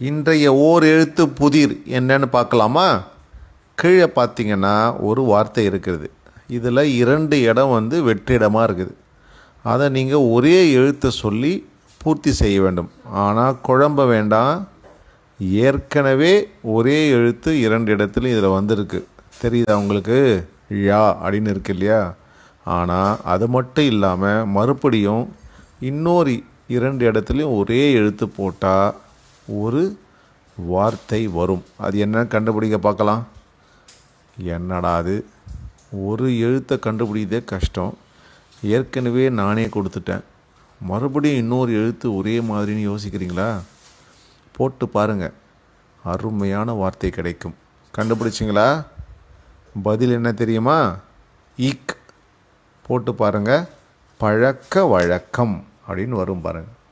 இன்றைய ஓர் எழுத்து புதிர் என்னன்னு பார்க்கலாமா? கீழே பார்த்தீங்கன்னா ஒரு வார்த்தை இருக்கிறது இதில் இரண்டு இடம் வந்து வெற்றிடமாக இருக்குது. அதை நீங்கள் ஒரே எழுத்தை சொல்லி பூர்த்தி செய்ய வேண்டும். ஆனால் குழம்ப வேண்டாம். ஏற்கனவே ஒரே எழுத்து இரண்டு இடத்துலையும் இதில் வந்திருக்கு. தெரியுதா உங்களுக்கு? யா அப்படின்னு இருக்கு இல்லையா? ஆனால் அது மட்டும் இல்லாமல் மறுபடியும் இன்னொரு இரண்டு இடத்துலையும் ஒரே எழுத்து போட்டால் ஒரு வார்த்தை வரும். அது என்னன்னு கண்டுபிடிக்க பார்க்கலாம். என்னடா அது? ஒரு எழுத்தை கண்டுபிடிக்கிறதே கஷ்டம். ஏற்கனவே நானே கொடுத்துட்டேன். மறுபடியும் இன்னொரு எழுத்து ஒரே மாதிரின்னு யோசிக்கிறீங்களா? போட்டு பாருங்கள் அருமையான வார்த்தை கிடைக்கும். கண்டுபிடிச்சிங்களா? பதில் என்ன தெரியுமா? ஈக். போட்டு பாருங்கள் பழக்க வழக்கம் அப்படின்னு வரும் பாருங்கள்